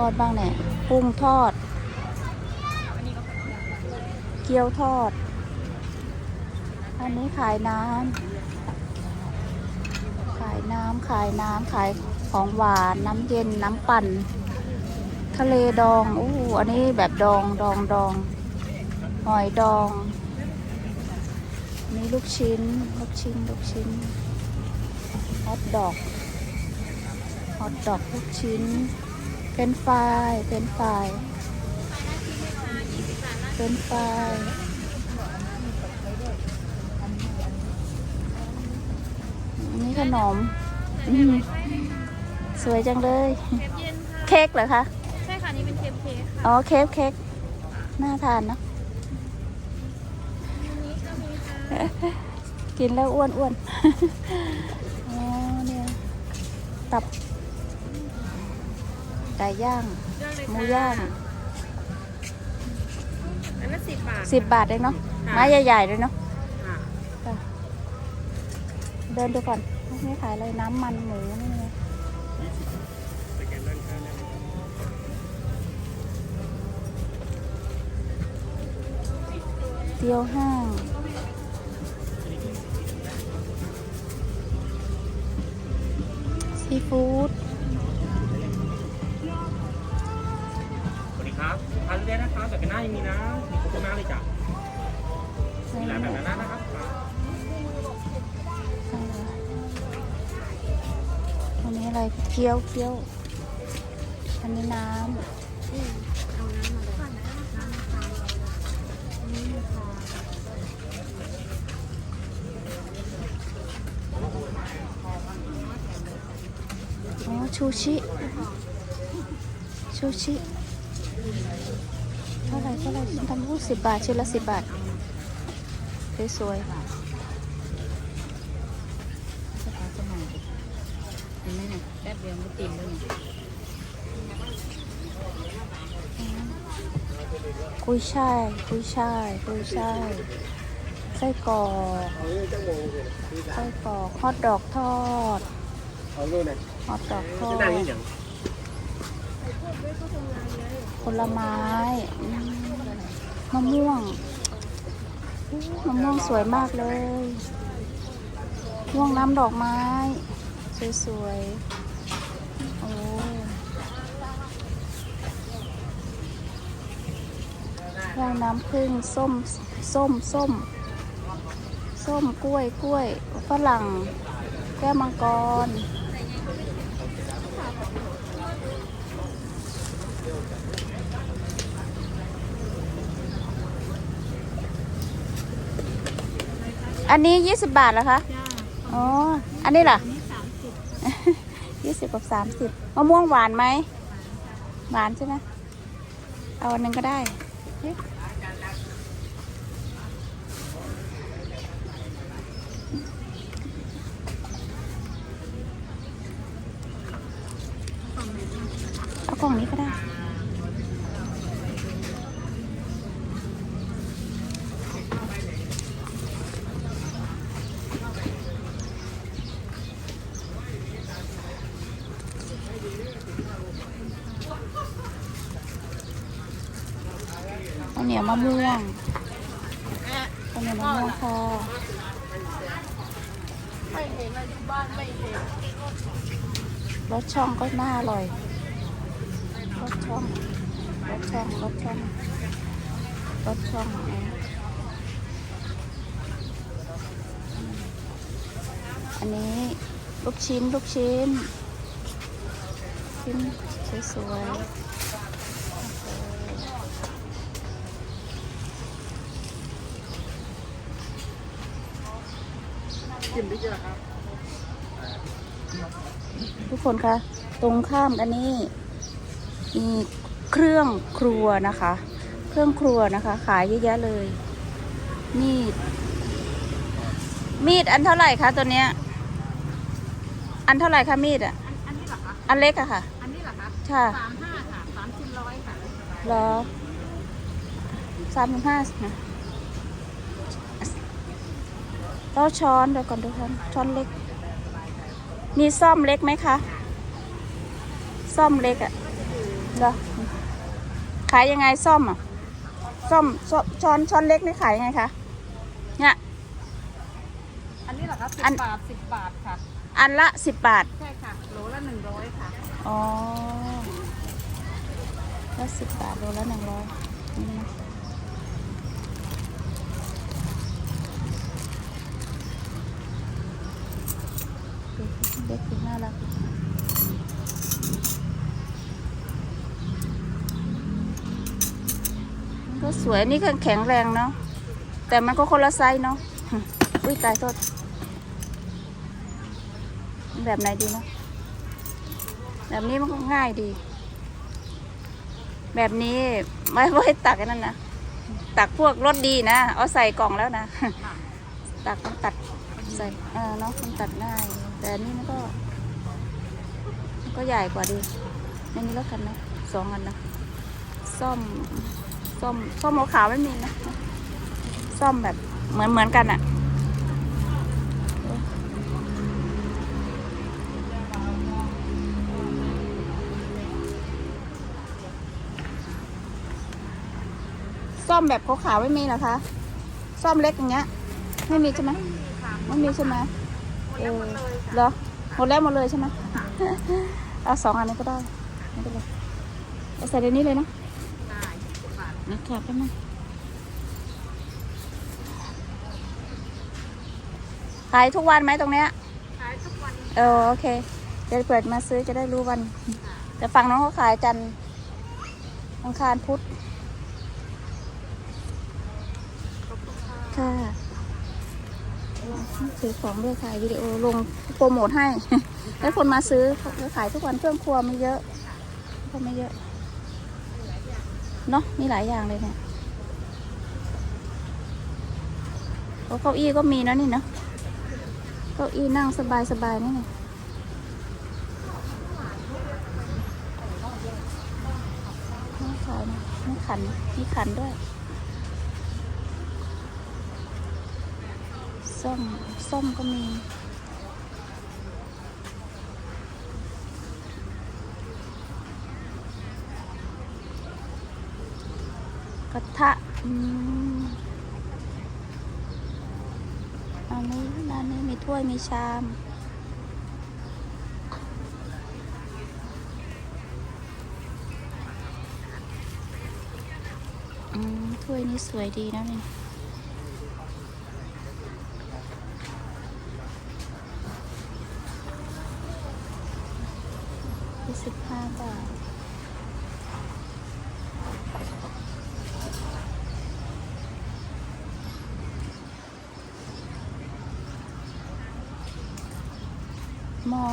อะไรทอดบ้างเนี่ยกุ้งทอด เกี๊ยวทอด อันนี้ขายน้ำขายน้ำขายน้ำขายของหวานน้ำเย็นน้ำปั่น ทะเลดองอู้อันนี้แบบดองดองดองหอยดองมีลูกชิ้น ลูกชิ้น ลูกชิ้น ฮอทดอก ฮอทดอกลูกชิ้น เป็นไฟรายเป็นไฟรายเป็นไฟรายอันนี่ขนมอืมสวยจังเลยเคปเย็นค่ะเค้กเหรอคะ ใช่ค่ะ นี่เป็นเคปเค้กค่ะ อ๋อ เค้กเค้กน่าทานเนอะอันนี้ก็มีค่ะกินแล้วอ้วนอ้วนอ๋อเนี่ย ตับ ไก่ย่างเลือกเลยหมูค่ะย่างอันนั้นสิบบาทสิบบาทเองเนาะค่ะไม้ใหญ่ๆเลยเนาะค่ะจ้ะเดินดูก่อนไม่ขายอะไรน้ำมันหมูนี่ไงเตียวห้างซีฟู้ด ยังมีนะมีโคโค่หน้าเลยจ้ะมีหลายแบบนั้นนะครับอันนี้อะไรเกี๊ยวเกี๊ยว อันนี้น้ำ อ๋อ ชูชิ ชูชิ เท่าไหร่เท่าไหร่ทำพูดสิบบาทชิ้นละสิบบาท สวยๆอันนี้เนี่ยแป๊บเดียวมันติ่มเลยเนี่ยกุยช่ายกุยช่ายกุยช่ายไส้กรอกไส้กรอกฮอทดอกทอดเอาลูกเนี่ยฮอทดอกทอดผลไม้ มะม่วงมะม่วงสวยมากเลยม่วงน้ำดอกไม้ สวยๆ โอ้ว่างน้ำผึ้งส้ม ส้ม ส้ม ส้ม กล้วย กล้วย ฝรั่ง แก้วมังกร อันนี้20บาทเหรอคะ จ้าอ๋อ อันนี้ล่ะนี่สามสิบยี่สิบกับสามสิบมะม่วงหวานไหม หวานใช่ไหมเอาอันหนึงก็ได้เฮ้ยเอากล่องนี้ก็ได้ ข้าวเหนียว มะม่วงข้าวเหนียวมะม่วงค่ะไม่เห็นอะไรที่บ้านไม่เห็นรสช่องก็น่าอร่อยรสช่องรสช่องรสช่องรสช่องอันนี้ลูกชิ้นลูกชิ้นชิ้นสวยๆ กินได้เยอะครับ ทุกคนคะ ตรงข้ามกันนี่มีเครื่องครัวนะคะ เครื่องครัวนะคะ ขายเยอะแยะเลย มีด มีดอันเท่าไหร่คะตัวเนี้ย อันเท่าไหร่คะมีดอะ อันนี้เหรอคะ อันเล็กอะค่ะ อันนี้เหรอคะค่ะสามห้าค่ะสามชิ้นร้อยค่ะเหรอสามสิบห้านะ แล้วช้อนเดี๋ยวก่อนเดี๋ยวช้อนช้อนเล็ก มีซ่อมเล็กไหมคะซ่อมเล็กอะเหรอขายยังไงซ่อมอะซ่อมซ่อมช้อนช้อนเล็กนี่ขายยังไงคะเนี่ยอันนี้เหรอคะสิอันบบาทสิบบาทค่ะ อันละสิบบาทใช่ค่ะโหลละหนึ่งร้อยค่ะอ๋อละสิบบาทโลละหนึ่งร้อยนี่นะ เด็กๆน่ารักมันก็สวยนี่ก็แข็งแรงเนาะแต่มันก็คนละไซส์เนาะอุ้ยตายโทษแบบไหนดีเนาะแบบนี้มันก็ง่ายดี แบบนี้ไม่ไม่ให้ตักนั่นนะตักพวกรสดีนะ เอาใส่กล่องแล้วนะ ตักมันตัดใส่เออเนาะมันตัดง่าย แต่นนี้มันก็มันก็ใหญ่กว่าดีในนี้แล้วกันนะสองอันนะซ่อมซ่อมซ่อมหัวขาวไม่มีนะซ่อมแบบเหมือนเหมือนกันอะซ่อมแบบขาวๆไม่มีเหรอคะ ซ่อมเล็กอย่างเงี้ย ไม่มีใช่ไหมไม่มีใช่ไหม เออเหรอหมดแล้วหมดเลยใช่ไหมเอาสองอันนี้ก็ได้ไม่เป็นไรเอาใส่ในนี้เลยเนาะได้สิบบาทนะคะแป๊บนึงขายทุกวันไหมตรงเนี้ยขายทุกวันเออโอเคจะเปิดมาซื้อจะได้รู้วัน แต่ฝั่งน้องเขาขายจันทร์อังคารพุธค่ะ ซื้อของด้วยถ่ายวิดีโอลงโปรโมทให้ แล้วคนมาซื้อเขาขายทุกวันเครื่องครัวมันเยอะก็ไม่เยอะเนาะมีหลายอย่างเลยเนี่ยโอ้เก้าอี้ก็มีนะนี่เนาะเก้าอี้นั่งสบายสบายๆนี่เนี่ยไม่ขายนไม่ขันมีขันด้วย ส้ม ส้มก็มี กระทะอืมอันนี้ร้านนี้มีถ้วยมีชามอืมถ้วยนี้สวยดีนะเนี่ย ยี่สิบห้าบาทหม้อ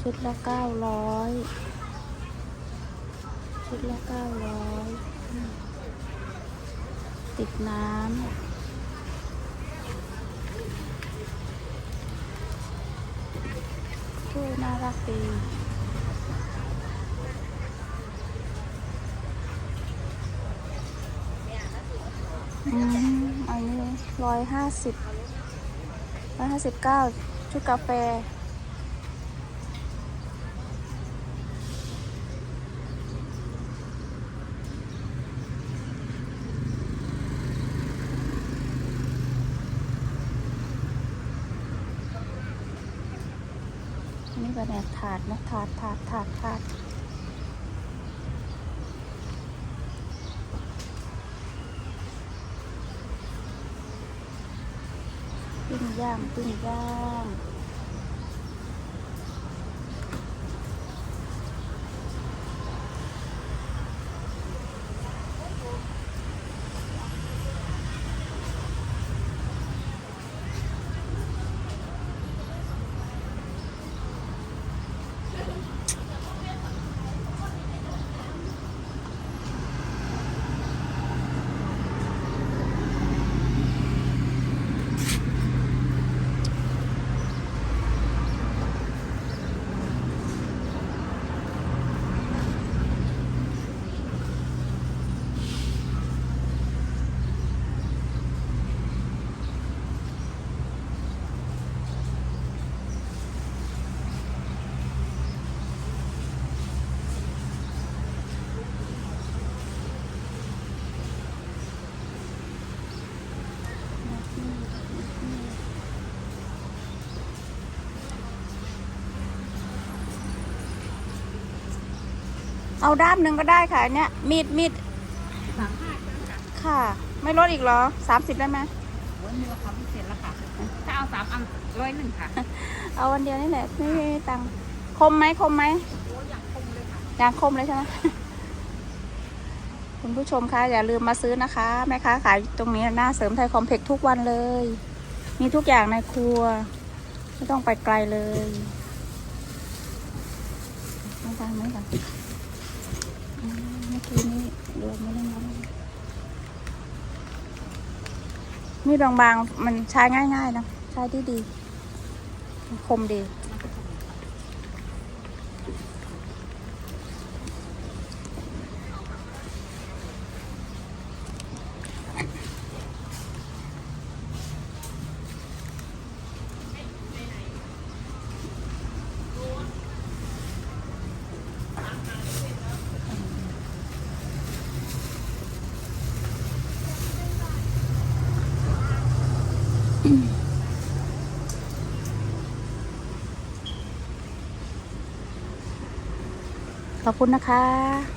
ชุดละเก้าร้อยชุดละเก้าร้อยติดน้ำ ถ้วยน่ารักดีอืมอันนี้ร้อยห้าสิบร้อยห้าสิบเก้าชุดกาแฟ อันนี้เป็แบบถาดนะถาดถาดถาดถาดปิ้งย่างปิ้งย่าง เอาด้ามหนึ่งก็ได้ค่ะอันเนี้ยมีดมีดสามห้าค่ะค่ะ ไม่ลดอีกเหรอสามสิบได้ไหมโอ้ยมีราคาพิเศษแล้วค่ะ ถ้าเอาสามอันร้อยหนึ่งค่ะ เอาวันเดียวนี่แหละไม่มีตังค์คมไหมคมไหมโอ้ยอย่างคมเลยค่ะยางคมเลยใช่ไหมคุณผู้ชมคะอย่าลืมมาซื้อนะคะแม่ค้าขายตรงนี้หน้าเสริมไทยคอมเพล็กซ์ทุกวันเลย มีทุกอย่างในครัว ไม่ต้องไปไกลเลยไม่ได้ไหมล่ะอืมเมื่อกี้ นี้รวมไม่ได้นะมีดบางๆมันใช้ง่าย ๆ นะ ใช้ดีดี คมดี ขอบคุณนะคะ